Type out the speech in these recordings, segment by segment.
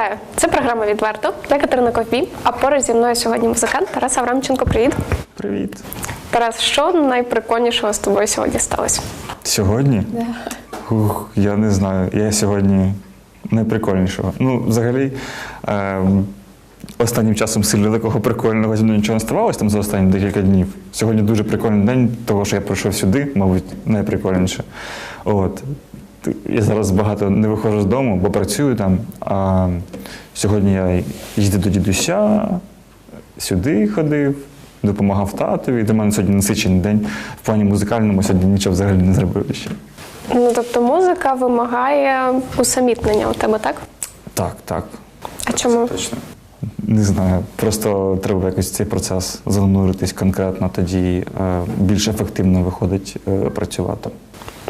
Вітаю! Це програма Відверто. Я Катерина Ковбій, а поруч зі мною сьогодні музикант Тарас Аврамченко. Привіт. Привіт. Тарас, що найприкольнішого з тобою сьогодні сталося? Сьогодні? Ух, я не знаю. Я сьогодні найприкольнішого. Ну, взагалі, ем, останнім часом сильно такого прикольного зі мною нічого не ставалося там за останні декілька днів. Сьогодні дуже прикольний день, того, що я прийшов сюди, мабуть, найприкольніше. От. Я зараз багато не виходжу з дому, бо працюю там. А сьогодні я їздив до дідуся, сюди ходив, допомагав татові. Для мене сьогодні насичений день. В плані музикальному сьогодні нічого взагалі не зробив ще. Ну тобто музика вимагає усамітнення у тебе, так? Так, так. А чому? Точно. Не знаю. Просто треба якось цей процес зануритись конкретно, тоді е, більш ефективно виходить е, працювати.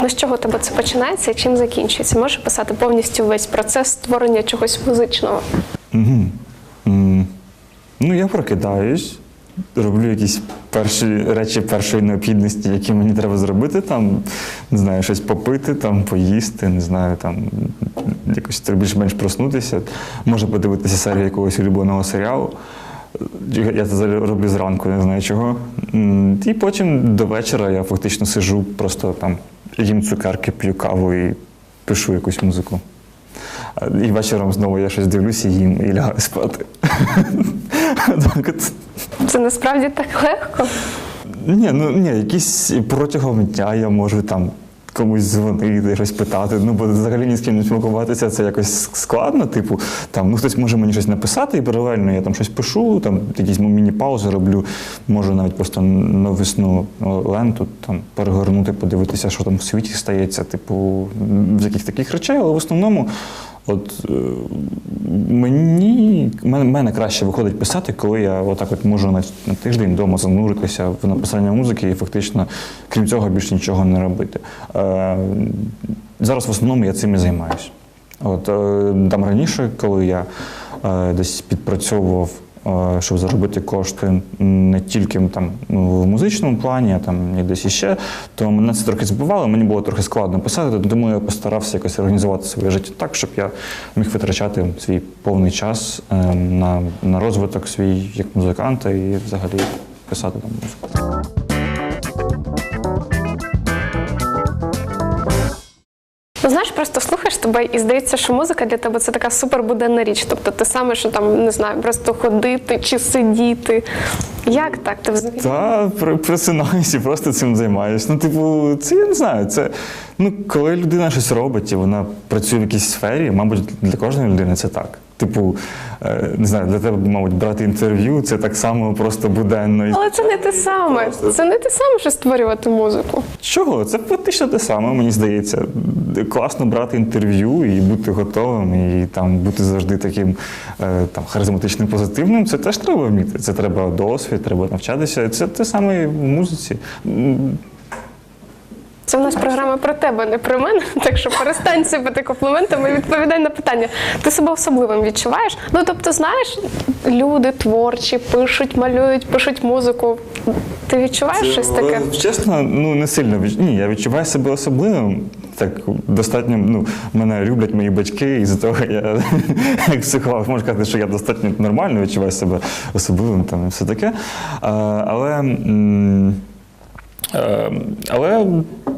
Ну з чого тебе це починається і чим закінчується? Можеш писати повністю весь процес створення чогось музичного? Угу. Ну, я прокидаюсь, роблю якісь перші речі першої необхідності, які мені треба зробити. Там, не знаю, щось попити, там, поїсти, не знаю, там якось більш-менш проснутися. Може подивитися серію якогось улюбленого серіалу. Я це роблю зранку, не знаю чого. І потім до вечора я фактично сижу, просто там їм цукерки, п'ю каву і пишу якусь музику. І вечором знову я щось дивлюся їм і лягаю спати. Це насправді так легко. Ні, ну ні, якісь протягом дня я можу там комусь дзвонити, щось питати. Ну, бо взагалі ні з ким не спілкуватися це якось складно. Типу, там ну хтось може мені щось написати, і паралельно я там щось пишу, там якісь міні-паузи роблю. Можу навіть просто новісну ленту там перегорнути, подивитися, що там в світі стається, типу, з яких таких речей, але в основному. От е, мені мене, краще виходить писати, коли я отак от можу на, тиждень вдома зануритися в написання музики і фактично, крім цього, більше нічого не робити. Е, зараз в основному я цим і займаюся. От е, там раніше, коли я десь підпрацьовував, щоб заробити кошти не тільки там в музичному плані, а там і десь іще, то мене це трохи збивало, мені було трохи складно писати, тому я постарався якось організувати своє життя так, щоб я міг витрачати свій повний час е, на, на розвиток свій як музиканта і взагалі писати там музику. Знаєш, просто слухаєш тебе і здається, що музика для тебе це така супербуденна річ. Тобто ти саме, що там не знаю, просто ходити чи сидіти. Як так? Ти взагалі? Та просинаюсь просто цим займаюсь. Ну, типу, це я не знаю. Це ну, коли людина щось робить і вона працює в якійсь сфері, мабуть, для кожної людини це так. Типу, е, не знаю, для тебе, мабуть, брати інтерв'ю це так само просто буденно. Але це не те саме. Це не те саме, що створювати музику. Чого? Це фактично те саме, мені здається. Класно брати інтерв'ю і бути готовим, і там бути завжди таким е, там харизматичним, позитивним. Це теж треба вміти. Це треба досвід, треба навчатися. Це те саме в музиці. Це в нас програма про тебе, не про мене. Так що перестань сипати компліментами і відповідай на питання. Ти себе особливим відчуваєш? Ну тобто, знаєш, люди творчі, пишуть, малюють, пишуть музику. Ти відчуваєш щось таке? Е, Чесно, ну не сильно Ні, я відчуваю себе особливим. Так достатньо, ну, мене люблять мої батьки, і з того я як психолог можу сказати, що я достатньо нормально відчуваю себе особливим там і все таке. А, але. м, Е, Але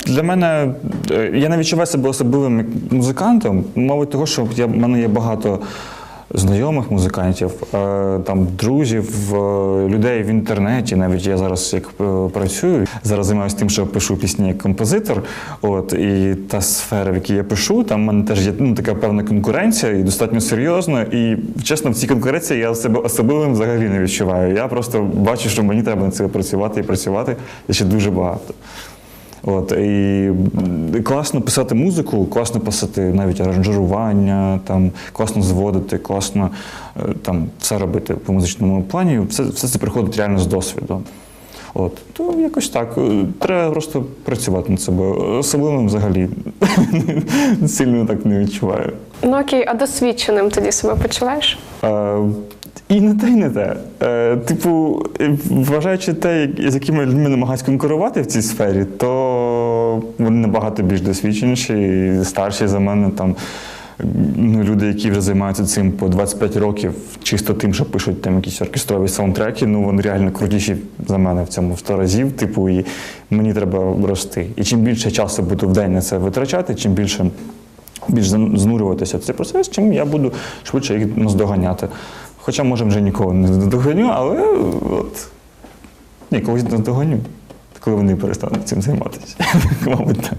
для мене е, я не відчуваю себе особливим музикантом, мабуть, того, що в мене є багато знайомих музикантів, е, там друзів, е, людей в інтернеті. Навіть я зараз як е, працюю, зараз займаюся тим, що пишу пісні як композитор. От і та сфера, в якій я пишу, там в мене теж є ну, така певна конкуренція і достатньо серйозна. І чесно, в цій конкуренції я себе особливим взагалі не відчуваю. Я просто бачу, що мені треба над цим працювати і працювати ще дуже багато. От, і класно писати музику, класно писати навіть аранжирування, там, класно зводити, класно е, там, все робити по музичному плані. Все, все це приходить реально з досвіду. От, то якось так. Е, Треба просто працювати над собою. Особливим взагалі сильно так не відчуваю. Ну окей, а досвідченим тоді себе почуваєш? Е, і не те, і не те. Е, типу, е, вважаючи те, як- з якими людьми намагаються конкурувати в цій сфері, то вони набагато більш досвідченіші і старші за мене. Там, ну, люди, які вже займаються цим по 25 років, чисто тим, що пишуть там якісь оркестрові саундтреки, ну вони реально крутіші за мене в цьому в 100 разів. Типу, і мені треба рости. І чим більше часу буду в день на це витрачати, чим більше більш знурюватися цей процес, чим я буду швидше їх наздоганяти. Хоча, може, вже нікого не наздоганю, але от ні, когось наздоганю, коли вони перестануть цим займатися. Мабуть, так.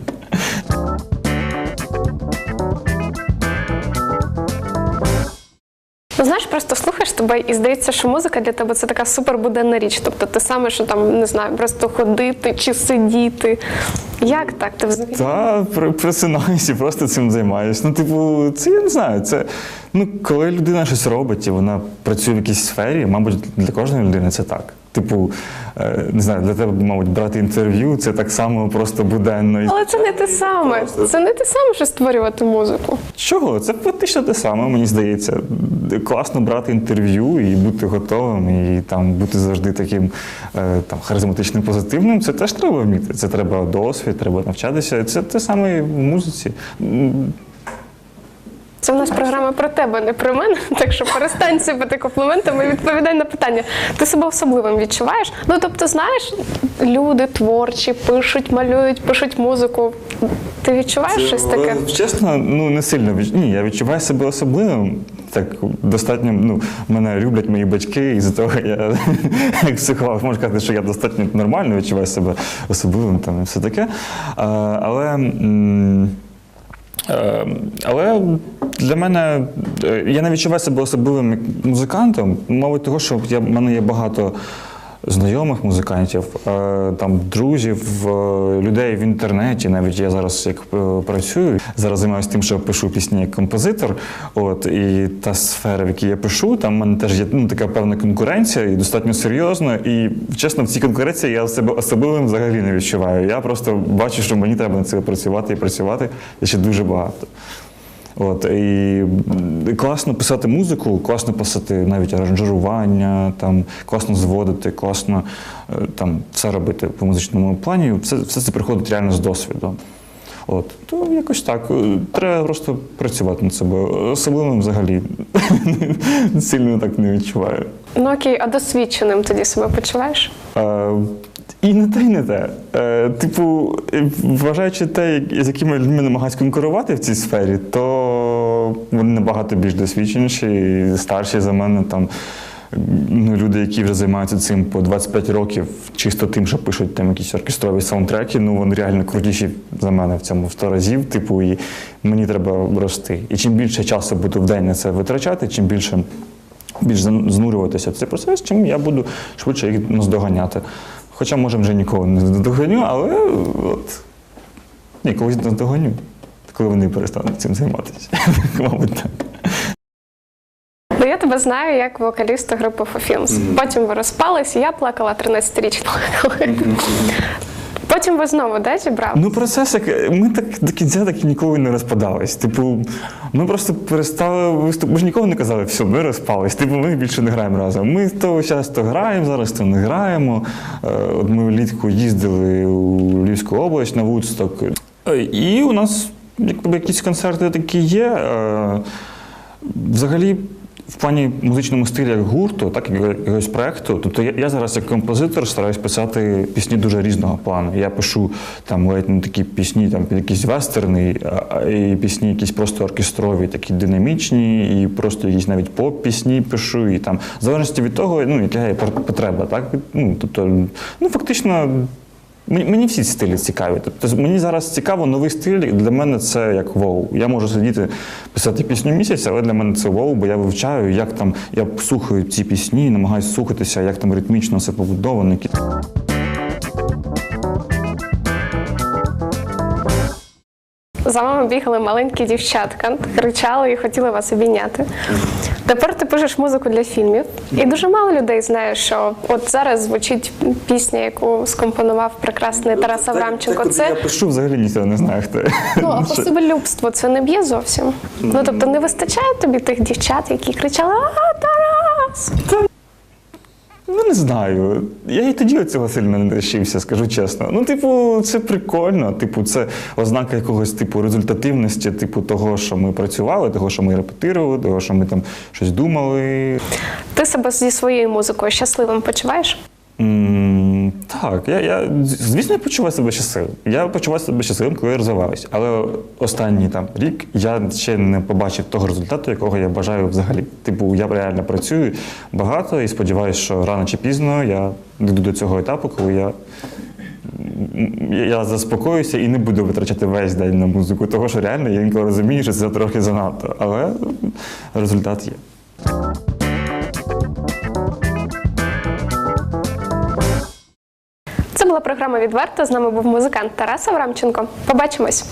Ну, знаєш, просто слухаєш тебе і здається, що музика для тебе це така супербуденна річ. Тобто ти саме, що там не знаю, просто ходити чи сидіти. Як так? Ти взагалі? Та при- просинаюсь і просто цим займаюся. Ну, типу, це я не знаю. Це ну, коли людина щось робить і вона працює в якійсь сфері, мабуть, для кожної людини це так. Типу, е, не знаю, для тебе, мабуть, брати інтерв'ю це так само просто буденно. Але це не те саме. Це не те саме, що створювати музику. Чого? Це фактично те саме, мені здається. Класно брати інтерв'ю і бути готовим, і там бути завжди таким е, там харизматичним, позитивним. Це теж треба вміти. Це треба досвід, треба навчатися. Це те саме і в музиці. Це в нас програма про тебе, не про мене. Так що перестань сипати компліментами і відповідай на питання. Ти себе особливим відчуваєш? Ну тобто, знаєш, люди творчі, пишуть, малюють, пишуть музику. Ти відчуваєш щось таке? Е, Чесно, ну не сильно Ні, я відчуваю себе особливим. Так достатньо, ну, мене люблять мої батьки, і з того я як психолог можу сказати, що я достатньо нормально відчуваю себе особливим там і все таке. А, але. м, Е, Але для мене е, я не відчуваю себе особливим музикантом, мабуть, того, що в мене є багато знайомих музикантів, е, там друзів, е, людей в інтернеті. Навіть я зараз як е, працюю, зараз займаюся тим, що пишу пісні як композитор. От і та сфера, в якій я пишу, там в мене теж є ну, така певна конкуренція і достатньо серйозна. І чесно, в цій конкуренції я себе особливим взагалі не відчуваю. Я просто бачу, що мені треба над цим працювати і працювати ще дуже багато. От, і класно писати музику, класно писати навіть аранжування, там, класно зводити, класно е, там, все робити по музичному плані. Все, все це приходить реально з досвіду. От, то якось так. Е, Треба просто працювати над собою. Особливим взагалі сильно так не відчуваю. Ну окей, а досвідченим тоді себе почуваєш? Е, і не те, і не те. Е, типу, вважаючи те, як- з якими людьми намагаються конкурувати в цій сфері, то вони набагато більш досвідченіші, і старші за мене. Там, ну, люди, які вже займаються цим по 25 років, чисто тим, що пишуть там якісь оркестрові саундтреки, ну вони реально крутіші за мене в цьому 100 разів. Типу, і мені треба рости. І чим більше часу буду в день на це витрачати, чим більше більш знурюватися в цей процес, чим я буду швидше їх наздоганяти. Хоча, може, вже нікого не наздоганю, але от ні, когось наздоганю, коли вони перестануть цим займатися. Мабуть, так. Ну я тебе знаю як вокаліста групи Фофілмс. Потім ви розпались, і я плакала 13-річно. Потім ви знову де зібрали? Ну, процес, як ми так до кінця так і ніколи не розпадались. Типу, ми просто перестали виступати. Ми ж ніколи не казали, все, ми розпались. Типу, ми більше не граємо разом. Ми то часто граємо, зараз то не граємо. Е, От ми влітку їздили у Львівську область на Вудсток. Е, І у нас якби якісь концерти такі є. Е, Взагалі, в плані музичному стилі як гурту, так як якогось проекту, тобто я, я зараз як композитор стараюсь писати пісні дуже різного плану. Я пишу там ледь не такі пісні, там під якісь вестерни, і пісні якісь просто оркестрові, такі динамічні, і просто якісь навіть поп-пісні пишу. І там, в залежності від того, ну, яка є потреба, так? Ну, тобто, ну, фактично. Мені, всі стилі цікаві. Тобто мені зараз цікаво новий стиль. Для мене це як воу. Я можу сидіти писати пісню місяць, але для мене це вов, бо я вивчаю, як там я слухаю ці пісні, намагаюся слухатися, як там ритмічно все побудовано. За вами бігали маленькі дівчатка, кричали і хотіли вас обійняти. Тепер ти пишеш музику для фільмів, і дуже мало людей знає, що от зараз звучить пісня, яку скомпонував прекрасний Тарас Аврамченко. Я Це пишу, взагалі ніхто не знає, хто. ну а посибелюбство це не б'є зовсім. Ну тобто не вистачає тобі тих дівчат, які кричали А, Тарас! Ну, не знаю. Я і тоді цього сильно не рішився, скажу чесно. Ну, типу, це прикольно. Типу, це ознака якогось типу результативності, типу того, що ми працювали, того, що ми репетирували, того, що ми там щось думали. Ти себе зі своєю музикою щасливим почуваєш? М, Так, я, я звісно, я почуваю себе щасливим. Я почуваю себе щасливим, коли я розвиваюся. Але останній там рік я ще не побачив того результату, якого я бажаю взагалі. Типу, я реально працюю багато і сподіваюся, що рано чи пізно я дійду до цього етапу, коли я, я заспокоюся і не буду витрачати весь день на музику. Того, що реально я інколи розумію, що це трохи занадто. Але результат є. Була програма Відверто. З нами був музикант Тарас Аврамченко. Побачимось.